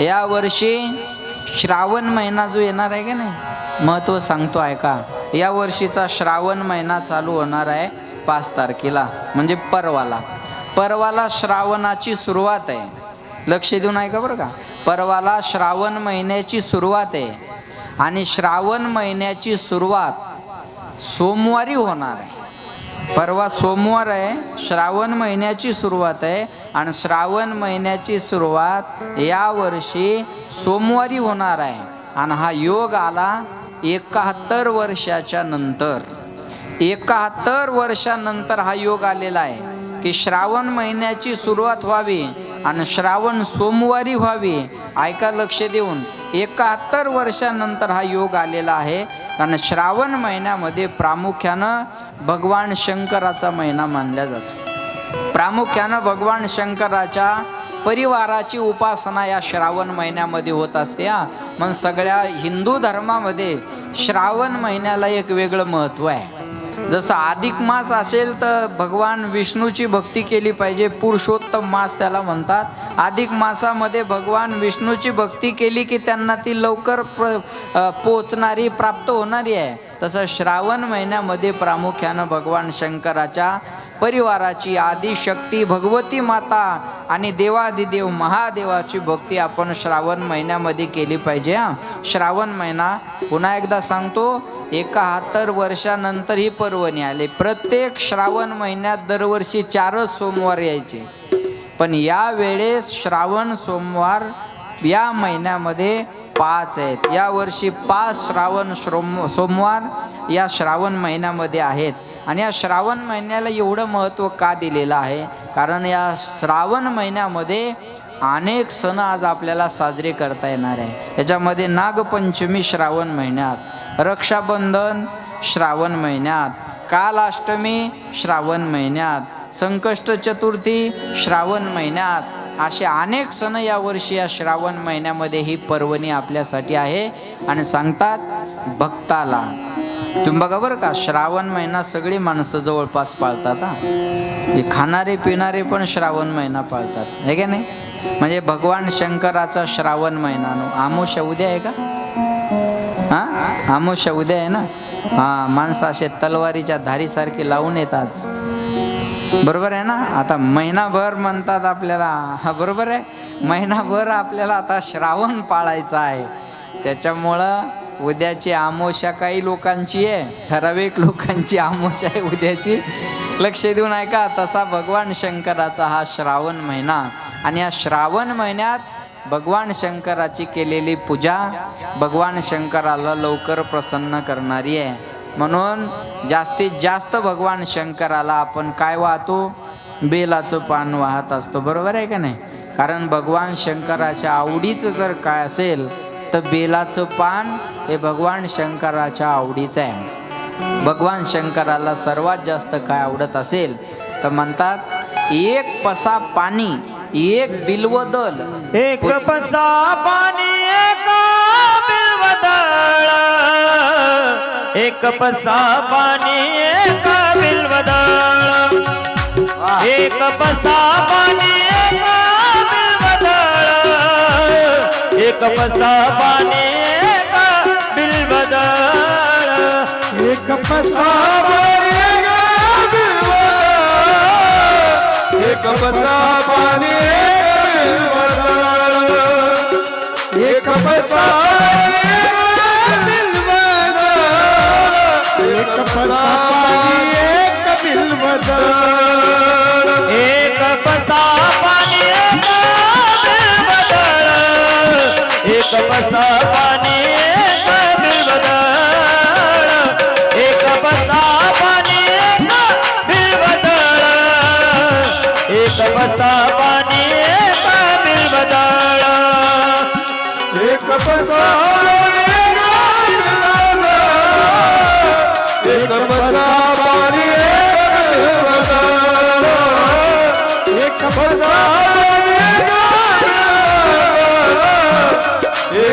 या वर्षी श्रावण महिना जो येणार आहे का नाही? महत्त्व सांगतो ऐका. या वर्षीचा श्रावण महिना चालू होणार आहे पाच तारखेला म्हणजे परवाला. परवाला श्रावणाची सुरुवात आहे. लक्ष देऊन ऐका बरं का. परवाला श्रावण महिन्याची सुरुवात आहे. आणि श्रावण महिन्याची सुरुवात सोमवारी होणार आहे. परवा सोमवार आहे श्रावण महिन्याची सुरुवात आहे. आणि श्रावण महिन्याची सुरुवात यावर्षी सोमवारी होणार आहे. आणि हा योग आला एकाहत्तर वर्षाच्या नंतर. एकाहत्तर वर्षानंतर हा योग आलेला आहे की श्रावण महिन्याची सुरुवात व्हावी आणि श्रावण सोमवारी व्हावी. ऐका लक्ष देऊन एकाहत्तर वर्षानंतर हा योग आलेला आहे. आणि श्रावण महिन्यामध्ये प्रामुख्यानं भगवान शंकराचा महिना मानला जातो. प्रामुख्यानं भगवान शंकराच्या परिवाराची उपासना या श्रावण महिन्यामध्ये होत असते हा. मग सगळ्या हिंदू धर्मामध्ये श्रावण महिन्याला एक वेगळं महत्त्व आहे. जसं अधिक मास असेल तर भगवान विष्णूची भक्ती केली पाहिजे पुरुषोत्तम मास त्याला म्हणतात. अधिक मासामध्ये भगवान विष्णूची भक्ती केली की त्यांना ती लवकर प्र पोचणारी प्राप्त होणारी आहे. तसं श्रावण महिन्यामध्ये प्रामुख्यानं भगवान शंकराच्या परिवाराची आदिशक्ती भगवती माता आणि देवादिदेव महादेवाची भक्ती आपण श्रावण महिन्यामध्ये केली पाहिजे हा. श्रावण महिना पुन्हा एकदा सांगतो एकाहत्तर वर्षानंतर ही पर्वणी आली. प्रत्येक श्रावण महिन्यात दरवर्षी चारच सोमवार यायचे. पण या वेळेस श्रावण सोमवार या महिन्यामध्ये पाच आहेत. या वर्षी पाच श्रावण श्रोम सोमवार या श्रावण महिन्यामध्ये आहेत. आणि या श्रावण महिन्याला एवढं महत्त्व का दिलेलं आहे? कारण या श्रावण महिन्यामध्ये अनेक सण आज आपल्याला साजरे करता येणार आहे. याच्यामध्ये नागपंचमी श्रावण महिन्यात रक्षाबंधन श्रावण महिन्यात कालाष्टमी श्रावण महिन्यात संकष्ट चतुर्थी श्रावण महिन्यात असे अनेक सण यावर्षी या श्रावण महिन्यामध्ये ही पर्वणी आपल्यासाठी आहे. आणि सांगतात भक्ताला. तुम्ही बघा बरं का श्रावण महिना सगळी माणसं जवळपास पाळतात हा. जे खाणारे पिणारे पण श्रावण महिना पाळतात हे का नाही? म्हणजे भगवान शंकराचा श्रावण महिना नो. उद्या आहे का? हा? आमुष उद्या आहे ना? हा माणसं असे तलवारीच्या धारीसारखे लावून येतात. बरोबर आहे ना? आता महिनाभर म्हणतात आपल्याला हा बरोबर आहे? महिनाभर आपल्याला आता श्रावण पाळायचा आहे. त्याच्यामुळं उद्याची आमोशा काही लोकांची आहे ठराविक लोकांची आमोशा आहे उद्याची. लक्ष देऊन ऐका तसा भगवान शंकराचा हा श्रावण महिना. आणि या श्रावण महिन्यात भगवान शंकराची केलेली पूजा भगवान शंकराला लवकर प्रसन्न करणारी आहे. म्हणून जास्तीत जास्त भगवान शंकराला आपण काय वाहतो? बेलाचं पान वाहत असतो. बरोबर आहे का नाही? कारण भगवान शंकराच्या आवडीचं जर काय असेल तर बेलाचं पान हे भगवान शंकराच्या आवडीचं आहे. भगवान शंकराला सर्वात जास्त काय आवडत असेल तर म्हणतात एक पसा पाणी एक बिल्वदल. एक पसा पाणी एक बिलवदळ एक पसा पाणी एक बिलवदळ एक पसा पाणी एक पसा पाणी एक बिलवदळ एक पसा एक पसा पाणी एक पसा एक पसा पाणी एक बिलबदल एक पसा पाणी एक पसा पाणी एक बिलवदळ एक पसा पाणी एक बिलवदळ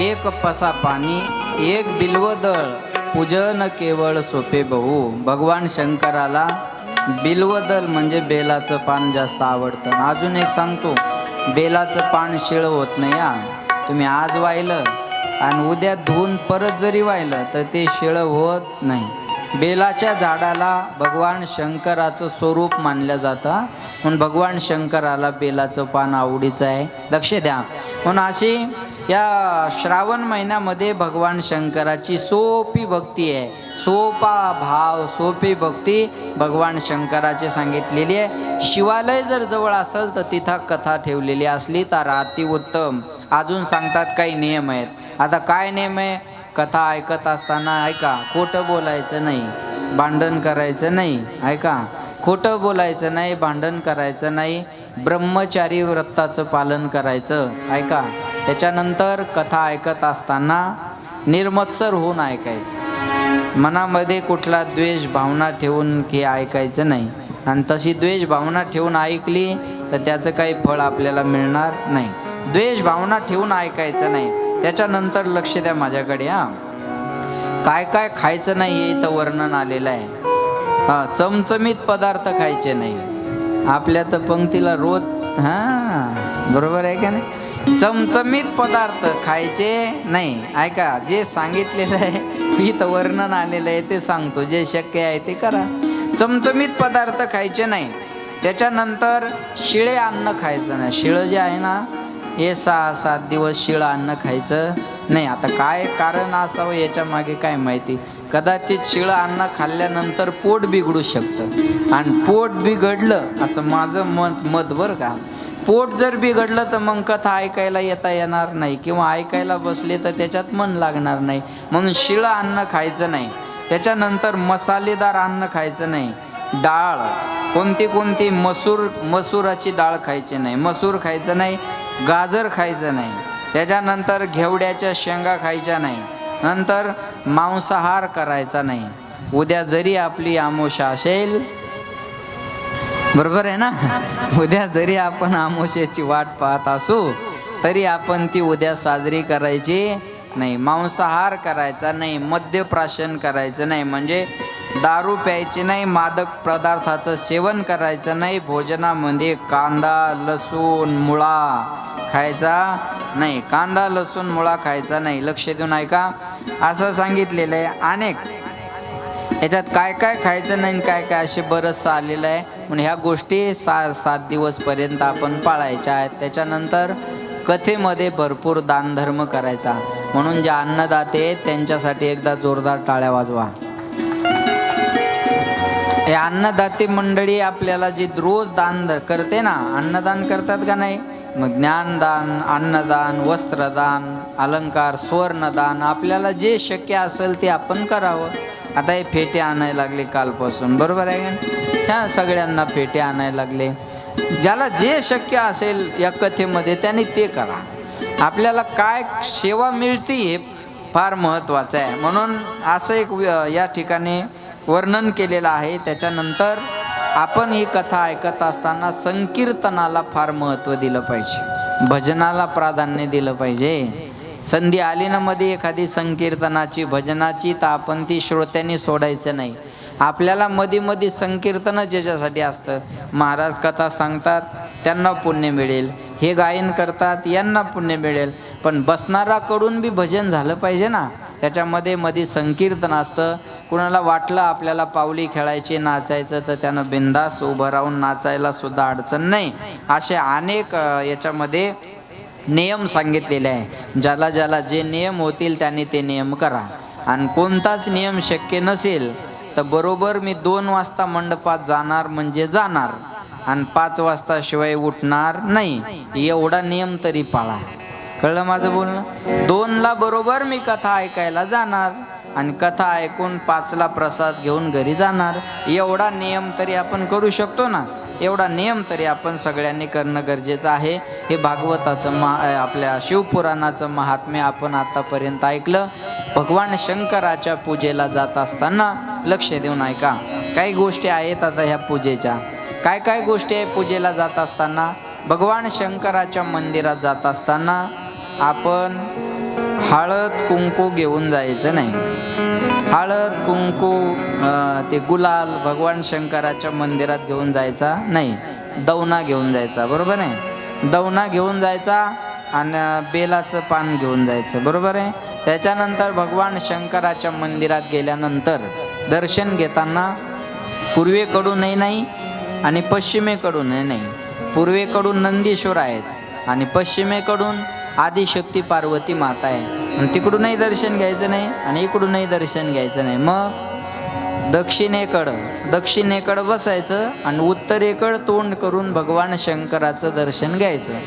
एक पसा पाणी एक बिल्वदळ पूजन केवळ सोपे बहु. भगवान शंकराला बिल्वदल म्हणजे बेलाचं पान जास्त आवडतं. अजून एक सांगतो बेलाचं पान शिळ होत नाही हा. तुम्ही आज वाहिलं आणि उद्या धुवून परत जरी वाहिलं तर ते शिळ होत नाही. बेलाच्या झाडाला भगवान शंकराचं स्वरूप मानलं जातं. म्हणून भगवान शंकराला बेलाचं पान आवडीचं आहे. लक्ष द्या. म्हणून अशी या श्रावण महिन्यामध्ये भगवान शंकराची सोपी भक्ती आहे. सोपा भाव सोपी भक्ती भगवान शंकराची सांगितलेली आहे. शिवालय जर जवळ असेल तर तिथं कथा ठेवलेली असली तर अतिउत्तम अजून सांगतात काही नियम आहेत. आता काय नियम आहे? कथा ऐकत असताना ऐका खोटं बोलायचं नाही. भांडण करायचं नाही. ऐका. खोटं बोलायचं नाही भांडण करायचं नाही ब्रह्मचारी व्रताचं पालन करायचं. ऐका त्याच्यानंतर कथा ऐकत असताना निर्मत्सर होऊन ऐकायचं. मनामध्ये कुठला द्वेष भावना ठेवून की ऐकायचं नाही. आणि तशी द्वेष भावना ठेवून ऐकली तर त्याचं काही फळ आपल्याला मिळणार नाही. द्वेष भावना ठेवून ऐकायचं नाही. त्याच्यानंतर लक्ष द्या माझ्याकडे हा. काय काय खायचं नाही हे इथं वर्णन आलेलं आहे. हा चमचमीत पदार्थ खायचे नाही. आपल्या तर पंक्तीला रोज हा बरोबर आहे का नाही? चमचमीत पदार्थ खायचे नाही. ऐका जे सांगितलेलं आहे इथं वर्णन आलेलं आहे ते सांगतो. जे शक्य आहे ते करा. चमचमीत पदार्थ खायचे नाही. त्याच्यानंतर शिळे अन्न खायचं नाही. शिळं जे आहे ना हे सहा सात दिवस शिळं अन्न खायचं नाही. आता काय कारण असावं याच्या मागे काय माहिती? कदाचित शिळं अन्न खाल्ल्यानंतर पोट बिघडू शकतं. आणि पोट बिघडलं असं माझं मत मत बरं का? पोट जर बिघडलं तर मग कथा ऐकायला येता येणार नाही. किंवा ऐकायला बसले तर त्याच्यात मन लागणार नाही. म्हणून शिळं अन्न खायचं नाही. त्याच्यानंतर मसालेदार अन्न खायचं नाही. डाळ. कोणती कोणती मसूर मसुराची डाळ खायची नाही. मसूर खायचं नाही गाजर खायचं नाही. त्याच्यानंतर घेवड्याच्या शेंगा खायच्या नाही. नंतर मांसाहार करायचा नाही. उद्या जरी आपली आमोशा असेल बरोबर आहे ना? उद्या जरी आपण आमोशेची वाट पाहत असू तरी आपण ती उद्या साजरी करायची नाही. मांसाहार करायचा नाही मद्यप्राशन करायचं नाही. म्हणजे दारू प्यायची नाही मादक पदार्थाचं सेवन करायचं नाही भोजनामध्ये कांदा लसूण मुळा खायचा नाही. कांदा लसूण मुळा खायचा नाही. लक्ष देऊन ऐका. असं सांगितलेलं आहे. अनेक. याच्यात काय काय खायचं नाही काय काय असे बरंचसं आलेलं आहे. म्हणून ह्या गोष्टी सा सात दिवसपर्यंत आपण पाळायच्या आहेत. त्याच्यानंतर कथेमध्ये भरपूर दानधर्म करायचा. म्हणून जे अन्नदाते आहेत त्यांच्यासाठी एकदा जोरदार टाळ्या वाजवा. हे अन्नदाते मंडळी आपल्याला जी रोज दान करते ना अन्नदान करतात का नाही? मग ज्ञानदान अन्नदान वस्त्रदान अलंकार स्वर्णदान आपल्याला जे शक्य असेल ते आपण करावं. आता हे फेटे आणायला लागले कालपासून बरोबर आहे का ह्या सगळ्यांना फेटे आणायला लागले. ज्याला जे शक्य असेल या कथेमध्ये त्याने ते करा. आपल्याला काय सेवा मिळते हे फार महत्त्वाचं आहे. म्हणून असं एक या ठिकाणी वर्णन केलेलं आहे. त्याच्यानंतर आपण ही कथा ऐकत असताना संकीर्तनाला फार महत्त्व दिलं पाहिजे. भजनाला प्राधान्य दिलं पाहिजे. संधी आली ना मध्ये एखादी संकीर्तनाची भजनाची तर आपण ती श्रोत्यांनी सोडायचं नाही. आपल्याला मध्ये मध्ये संकीर्तन ज्याच्यासाठी असतं. महाराज कथा सांगतात त्यांना पुण्य मिळेल. हे गायन करतात यांना पुण्य मिळेल. पण बसणाराकडून बी भजन झालं पाहिजे ना. त्याच्यामध्ये मध्ये संकीर्तन असतं. कुणाला वाटलं आपल्याला पावली खेळायची नाचायचं तर त्यानं बिंदास उभं राहून नाचायला सुद्धा अडचण नाही. असे अनेक याच्यामध्ये नियम सांगितलेले आहे. ज्याला ज्याला जे नियम होतील त्यांनी ते नियम करा. आणि कोणताच नियम शक्य नसेल तर बरोबर मी दोन वाजता मंडपात जाणार म्हणजे जाणार. आणि पाच वाजता शिवाय उठणार नाही. एवढा नियम तरी पाळा. कळलं माझं बोलणं? दोनला बरोबर मी कथा ऐकायला जाणार. आणि कथा ऐकून पाचला प्रसाद घेऊन घरी जाणार. एवढा नियम तरी आपण करू शकतो ना? एवढा नियम तरी आपण सगळ्यांनी करणं गरजेचं आहे. हे भागवताचं महा आपल्या शिवपुराणाचं महात्म्य आपण आतापर्यंत ऐकलं. भगवान शंकराच्या पूजेला जात असताना लक्ष देऊन ऐका. काही गोष्टी आहेत आता ह्या पूजेच्या. काय काय गोष्टी आहे पूजेला जात असताना? भगवान शंकराच्या मंदिरात जात असताना आपण हळद कुंकू घेऊन जायचं नाही. हळद कुंकू ते गुलाल भगवान शंकराच्या मंदिरात घेऊन जायचा नाही. दवना घेऊन जायचा बरोबर आहे? दवना घेऊन जायचा आणि बेलाचं पान घेऊन जायचं बरोबर आहे? त्याच्यानंतर भगवान शंकराच्या मंदिरात गेल्यानंतर दर्शन घेताना पूर्वेकडूनही नाही आणि पश्चिमेकडूनही नाही. पूर्वेकडून नंदीश्वर आहेत आणि पश्चिमेकडून आदिशक्ती पार्वती माता आहे. आणि तिकडूनही दर्शन घ्यायचं नाही आणि इकडूनही दर्शन घ्यायचं नाही. मग दक्षिणेकडं दक्षिणेकडं बसायचं आणि उत्तरेकडं तोंड करून भगवान शंकराचं दर्शन घ्यायचं.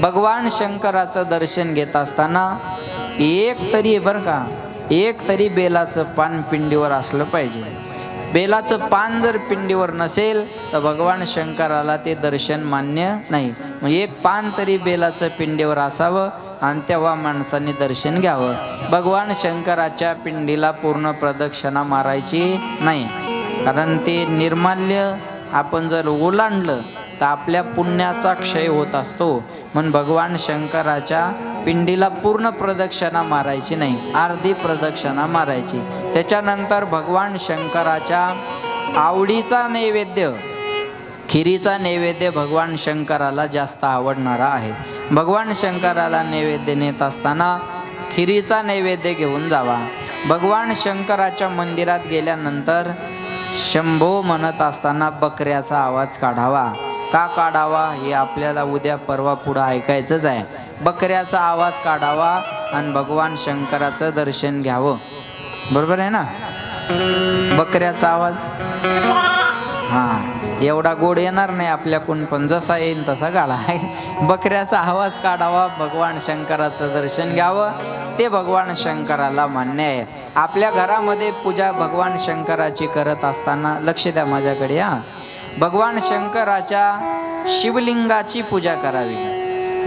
भगवान शंकराचं दर्शन घेत असताना एक तरी बरं का एक तरी बेलाचं पान पिंडीवर असलं पाहिजे. बेलाचं पान जर पिंडीवर नसेल तर भगवान शंकराला ते दर्शन मान्य नाही. मग एक पान तरी बेलाचं पिंडीवर असावं आणि तेव्हा माणसांनी दर्शन घ्यावं. भगवान शंकराच्या पिंडीला पूर्ण प्रदक्षिणा मारायची नाही. कारण ते निर्माल्य आपण जर ओलांडलं तर आपल्या पुण्याचा क्षय होत असतो. म्हणून भगवान शंकराच्या पिंडीला पूर्ण प्रदक्षिणा मारायची नाही अर्धी प्रदक्षिणा मारायची. त्याच्यानंतर भगवान शंकराच्या आवडीचा नैवेद्य खिरीचा नैवेद्य भगवान शंकराला जास्त आवडणारा आहे. भगवान शंकराला नैवेद्य नेत असताना खिरीचा नैवेद्य घेऊन जावा. भगवान शंकराच्या मंदिरात गेल्यानंतर शंभो म्हणत असताना बकऱ्याचा आवाज काढावा. का काढावा हे आपल्याला उद्या परवा पुढं ऐकायचंच आहे. बकऱ्याचा आवाज काढावा आणि भगवान शंकराचं दर्शन घ्यावं. बरोबर आहे ना? बकऱ्याचा आवाज? हां एवढा गोड येणार नाही आपल्याकडून पण जसा येईल तसा काढा. बकऱ्याचा आवाज काढावा भगवान शंकराचं दर्शन घ्यावं. ते भगवान शंकराला मान्य आहे. आपल्या घरामध्ये पूजा भगवान शंकराची करत असताना लक्ष द्या माझ्याकडे हा. भगवान शंकराच्या शिवलिंगाची पूजा करावी.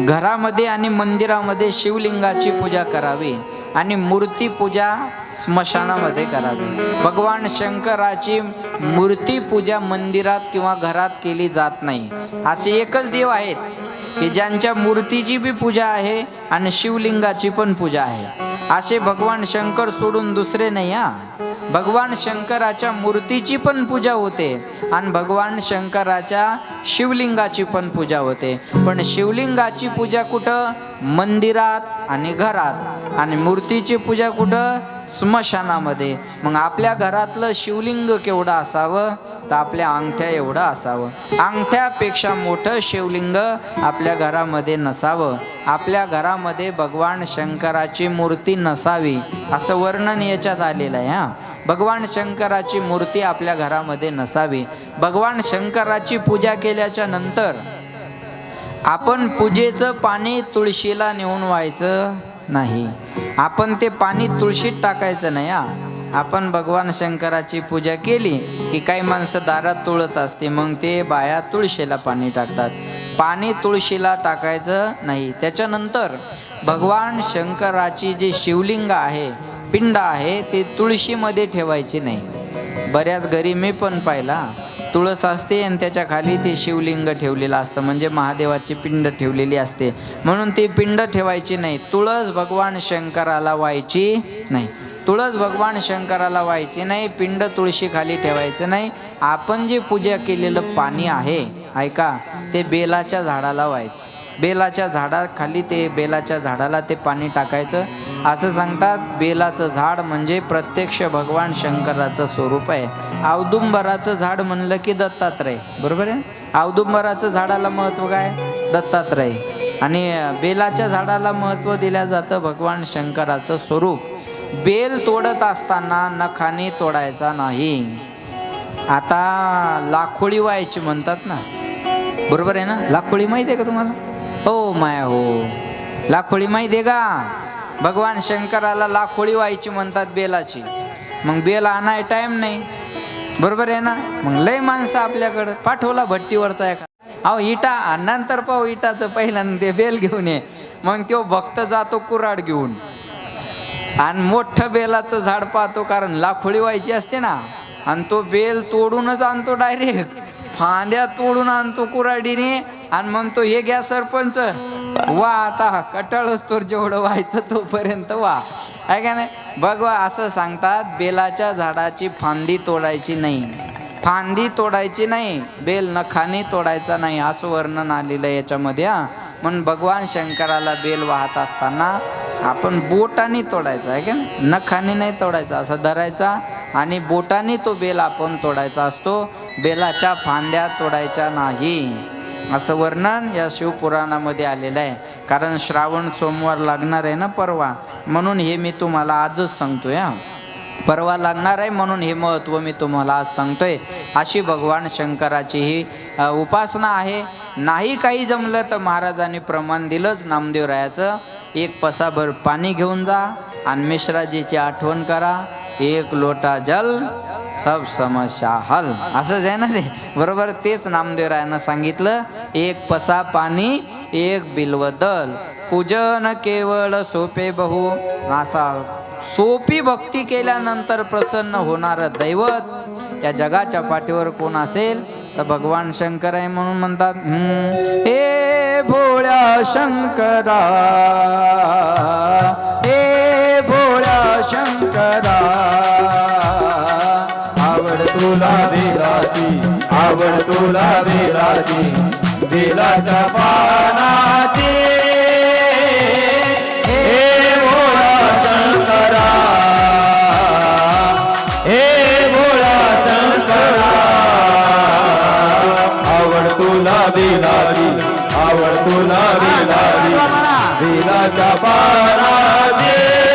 घरामध्ये आणि मंदिरामध्ये शिवलिंगाची पूजा करावी आणि मूर्ती पूजा स्मशानामध्ये करावी. भगवान शंकराची मूर्ती पूजा मंदिरात किंवा घरात केली जात नाही. असे एकच देव आहेत की ज्यांच्या मूर्तीची बी पूजा आहे आणि शिवलिंगाची पण पूजा आहे. असे भगवान शंकर सोडून दुसरे नाही हा? भगवान शंकराच्या मूर्तीची पण पूजा होते आणि भगवान शंकराच्या शिवलिंगाची पण पूजा होते. पण शिवलिंगाची पूजा कुठं? मंदिरात आणि घरात. आणि मूर्तीची पूजा कुठं? स्मशानामध्ये. मग आपल्या घरातलं शिवलिंग केवढं असावं? तर आपल्या अंगठ्या एवढं असावं. अंगठ्यापेक्षा मोठं शिवलिंग आपल्या घरामध्ये नसावं. आपल्या घरामध्ये भगवान शंकराची मूर्ती नसावी असं वर्णन याच्यात आलेलं आहे हां. भगवान शंकराची मूर्ती आपल्या घरामध्ये नसावी. भगवान शंकराची पूजा केल्याच्यानंतर आपण पूजेचं पाणी तुळशीला नेऊन व्हायचं नाही. आपण ते पाणी तुळशीत टाकायचं नाही हा. आपण भगवान शंकराची पूजा केली की काही माणसं दारात तुळत असते मग ते बाया तुळशीला पाणी टाकतात. पाणी तुळशीला टाकायचं नाही. त्याच्यानंतर भगवान शंकराची जी शिवलिंग आहे पिंड आहे ते तुळशीमध्ये ठेवायचे नाही. बऱ्याच घरी मी पण पाहिला. तुळस असते आणि त्याच्याखाली ते शिवलिंग ठेवलेलं असतं. म्हणजे महादेवाची पिंड ठेवलेली असते. म्हणून ती पिंड ठेवायची नाही. तुळस भगवान शंकराला व्हायची नाही. तुळस भगवान शंकराला व्हायची नाही. पिंड तुळशी खाली ठेवायचं नाही. आपण जे पूजा केलेलं पाणी आहे ऐका ते बेलाच्या झाडाला व्हायचं. बेलाच्या झाडाखाली ते बेलाच्या झाडाला ते पाणी टाकायचं. असं सांगतात बेलाचं झाड म्हणजे प्रत्यक्ष भगवान शंकराचं स्वरूप आहे. औदुंबराचं झाड म्हणलं की दत्तात्रय. बरोबर आहे? औदुंबराचं झाडाला महत्त्व काय? दत्तात्रय. आणि बेलाच्या झाडाला महत्त्व दिलं जातं भगवान शंकराचं स्वरूप. बेल तोडत असताना नखाने तोडायचा नाही. आता लाखोळी व्हायची म्हणतात ना. बरोबर आहे ना? लाखोळी माहिती आहे का तुम्हाला? हो माया हो. लाखोळी माहिती आहे का भगवान शंकराला लाखोळी व्हायची म्हणतात बेलाची. मग बेल आणाय टाइम नाही. बरोबर आहे ना? मग लय माणसं आपल्याकडं. पाठवला भट्टीवरचा एका अहो इटा नंतर पाहू इटाचं पहिल्यांदा ते बेल घेऊन ये. मग तो भक्त जातो कुराड घेऊन. आणि मोठं बेलाचं झाड पाहतो कारण लाखोळी व्हायची असते ना. आणि तो बेल तोडूनच आणतो डायरेक्ट फांद्या तोडून आणतो कुराडीने आणि म्हणतो हे घ्या सरपंच. वा आता कटाळच तोर जेवढं व्हायचं तोपर्यंत वा. आहे का नाही? बघ वा असं सांगतात बेलाच्या झाडाची फांदी तोडायची नाही. फांदी तोडायची नाही बेल नखाने तोडायचा नाही असं वर्णन आलेलं आहे याच्यामध्ये हा. म्हणून भगवान शंकराला बेल वाहत असताना आपण बोटाने तोडायचा आहे का नखाने नाही तोडायचा असं धरायचा. आणि बोटाने तो बेल आपण तोडायचा असतो. बेलाच्या फांद्या तोडायच्या नाही. असं वर्णन या शिवपुराणामध्ये आलेलं आहे. कारण श्रावण सोमवार लागणार आहे ना परवा? म्हणून हे मी तुम्हाला आजच सांगतोय हा. परवा लागणार आहे म्हणून हे महत्त्व मी तुम्हाला आज सांगतोय. अशी भगवान शंकराची ही उपासना आहे. नाही काही जमलं तर महाराजांनी प्रमाण दिलंच नामदेवरायाचं. एक पसाभर पाणी घेऊन जा. आणि मिश्राजीची आठवण करा. एक लोटा जल सब समस्या हल. असंच आहे ना ते? बरोबर तेच नामदेवरायानं सांगितलं. एक पसा पाणी एक बिल्वदल पूजन केवळ सोपे बहु. असा सोपी भक्ती केल्यानंतर प्रसन्न होणारं दैवत. या जगाच्या पाठीवर कोण असेल? तर भगवान शंकर आहे म्हणून म्हणतात हे भोळ्या शंकरा बेलाची आवड तुला बेलाची बेलाच्या पानाची. हे भोळा शंकरा. हे भोळा शंकरा. आवड तुला बेलाची आवड तुला बेलाची बेलाच्या पानाची.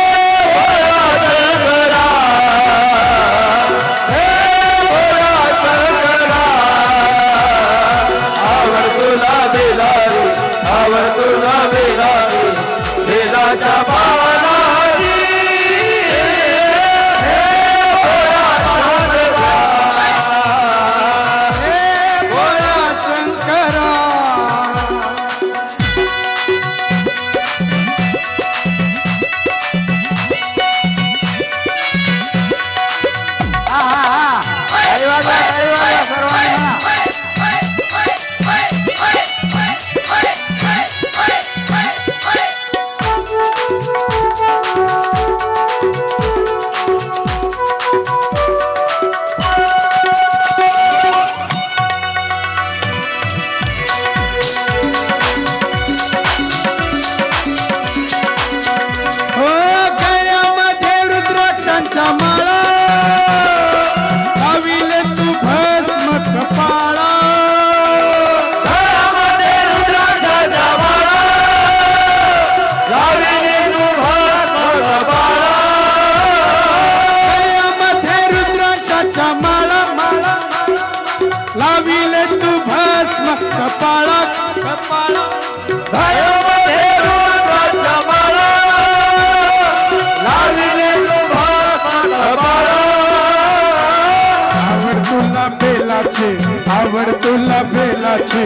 आवड तुला बेलाची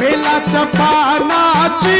बेलाच्या पानाची.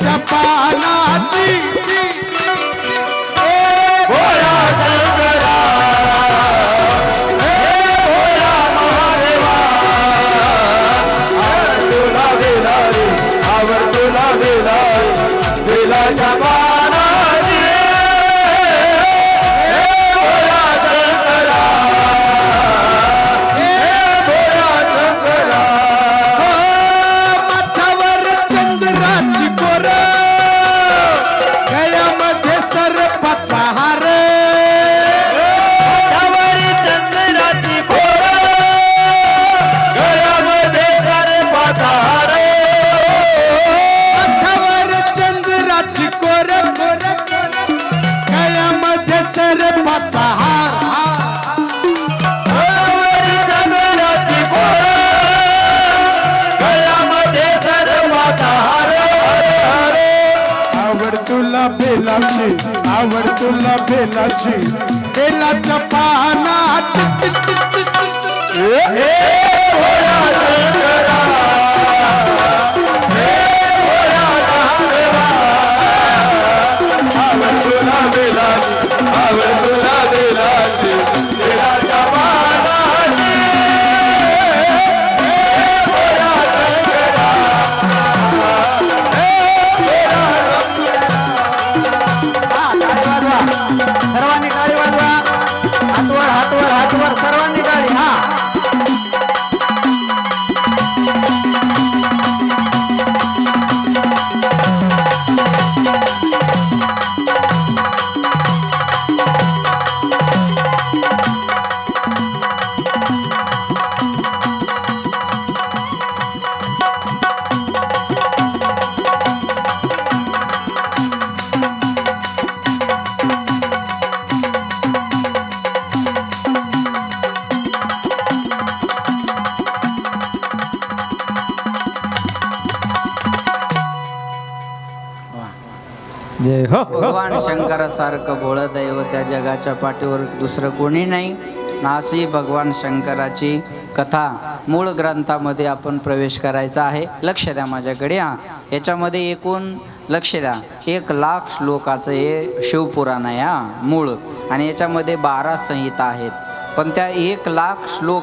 बेलाच्या पानाची बेलाची आवड तुला बेलाची बेलाच्या पानात सारखं भोळं दैव त्या जगाच्या पाठीवर दुसरं कोणी नाही. नासी भगवान शंकराची कथा मूळ ग्रंथामध्ये आपण प्रवेश करायचा आहे. लक्ष द्या माझ्याकडे हा. याच्यामध्ये एकूण लक्ष द्या. एक लाख श्लोकाचं हे शिवपुराण आहे हा मूळ. आणि याच्यामध्ये बारा संहिता आहेत. पण त्या एक लाख श्लोक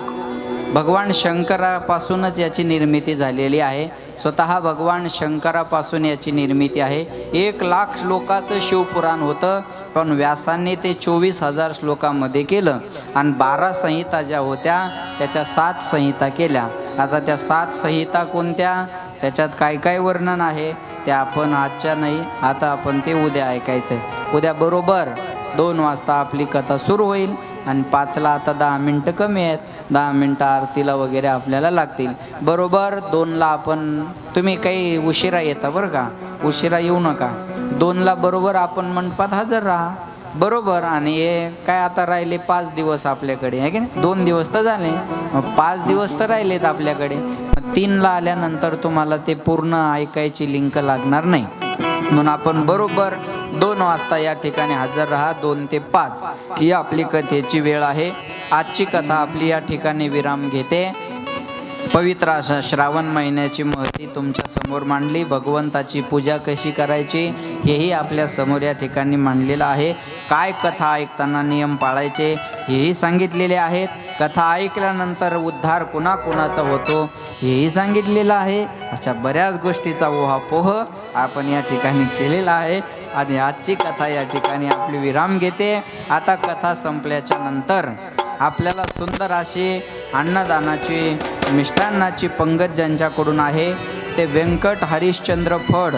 भगवान शंकरापासूनच याची निर्मिती झालेली आहे. स्वतः भगवान शंकरापासून याची निर्मिती आहे. एक लाख श्लोकाचं शिवपुराण होतं पण व्यासांनी ते चोवीस हजार श्लोकामध्ये केलं. आणि बारा संहिता ज्या होत्या त्याच्या सात संहिता केल्या. आता त्या सात संहिता कोणत्या? त्याच्यात काय काय वर्णन आहे ते आपण आजच्या नाही आता आपण ते उद्या ऐकायचं आहे उद्या बरोबर दोन वाजता आपली कथा सुरू होईल. आणि पाचला आता दहा मिनटं कमी आहेत. दहा मिनटं आरतीला वगैरे आपल्याला लागतील. बरोबर दोनला आपण तुम्ही काही उशिरा येता बरं का? उशिरा येऊ नका. दोनला बरोबर आपण मंडपात हजर राहा. बरोबर आणि हे काय आता राहिले पाच दिवस आपल्याकडे आहे की नाही? दोन दिवस तर झाले. पाच दिवस तर राहिलेत आपल्याकडे. मग तीनला आल्यानंतर तुम्हाला ते पूर्ण ऐकायची लिंक लागणार नाही. म्हणून आपण बरोबर दोन वाजता या ठिकाणी हजर राहा दोन ते पाच. ही आपली कथेची वेळ आहे. आजची कथा आपली या ठिकाणी विराम घेते. पवित्र अशा श्रावण महिन्याची महती तुमच्यासमोर मांडली. भगवंताची पूजा कशी करायची हेही आपल्यासमोर या ठिकाणी मांडलेलं आहे. काय कथा ऐकताना नियम पाळायचे हेही सांगितलेले आहेत. कथा ऐकल्यानंतर उद्धार कुणाकुणाचा होतो हेही सांगितलेलं आहे. अशा बऱ्याच गोष्टीचा ओहापोह आपण या ठिकाणी केलेला आहे. आणि आजची कथा या ठिकाणी आपली विराम घेते. आता कथा संपल्याच्या नंतर आपल्याला सुंदर अशी अन्नदानाची मिष्टान्नाची पंगत ज्यांच्याकडून आहे ते व्यंकट हरिश्चंद्र फड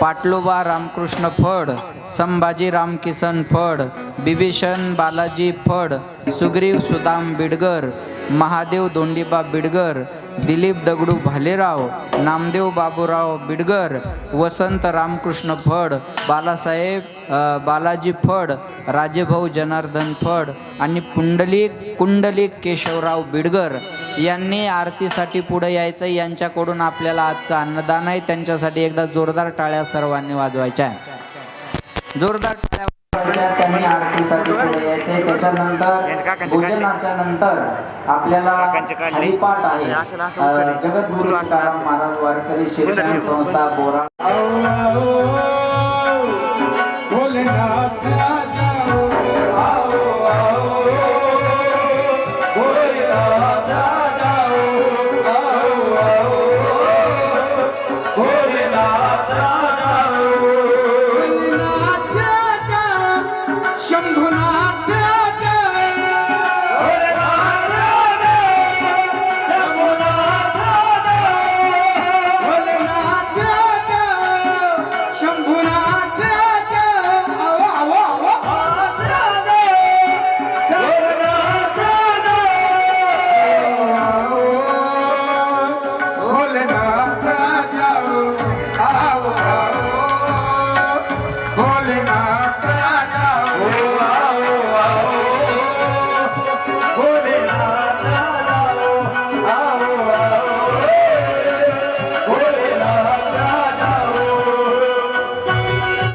पाटलोबा रामकृष्ण फड संभाजी रामकिसन फड बिभीषण बालाजी फड सुग्रीव सुदाम बिडगर महादेव दोंडीबा बिडगर दिलीप दगडू भालेराव नामदेव बाबूराव बिडगर वसंत रामकृष्ण फड बालासाहेब बालाजी फड राजेभाऊ जनार्दन फड आणि पुंडलिक कुंडलिक केशवराव बिडगर यांनी आरतीसाठी पुढे यायचं. यांच्याकडून आपल्याला आजचं अन्नदान आहे. त्यांच्यासाठी एकदा जोरदार टाळ्या सर्वांनी वाजवायच्या. आहे जोरदार टाळ्या वाजवायच्या त्यांनी आरतीसाठी पुढे यायचे. त्याच्यानंतर भोजनाच्या नंतर आपल्याला हरिपाठ आहे. जगद्गुरु महाराज वारकरी शिक्षण संस्था बोरा